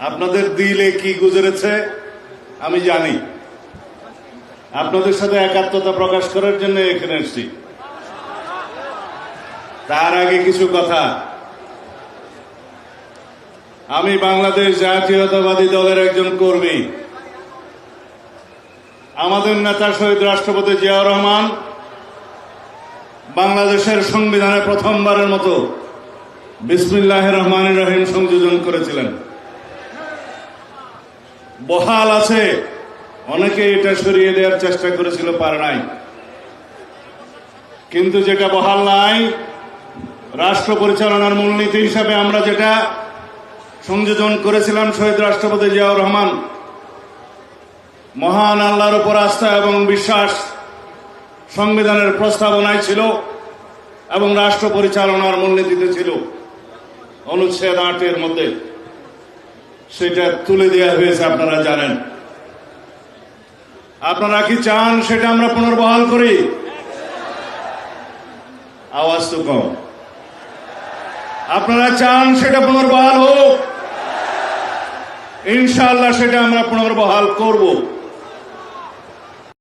আপনাদের দিলে কি গুজরেছে, আমি জানি। আপনাদের সাথে একাত্মতা প্রকাশ করার জন্য এখানে এসেছি। তার আগে কিছু কথা। আমি বাংলাদেশ জাতীয়তাবাদী দলের একজন কর্মী। আমাদের নেতা শহীদ রাষ্ট্রপতি জিয়াউর রহমান বাংলাদেশের সংবিধানে প্রথমবারের মতো বিসমিল্লাহ রহমান রহিম সংযোজন করেছিলেন। বহাল আছে। অনেকে এটা সরিয়ে দেওয়ার চেষ্টা করেছিল, পারে নাই। কিন্তু যেটা বহাল নাই, রাষ্ট্র পরিচালনার মূলনীতি হিসাবে আমরা যেটা সংযোজন করেছিলাম শহীদ রাষ্ট্রপতি জিয়াউর রহমান, মহান আল্লাহর উপর আস্থা এবং বিশ্বাস সংবিধানের প্রস্তাবনায় ছিল এবং রাষ্ট্র পরিচালনার মূলনীতিতে ছিল অনুচ্ছেদ আটের মধ্যে। সেটা তুলে দেওয়া হয়েছে, আপনারা জানেন। আপনারা কি চান সেটা আমরা পুনর্বহাল করি? আওয়াজ তো কম। আপনারা চান সেটা পুনর্বহাল হোক? ইনশাল্লাহ সেটা আমরা পুনর্বহাল করব।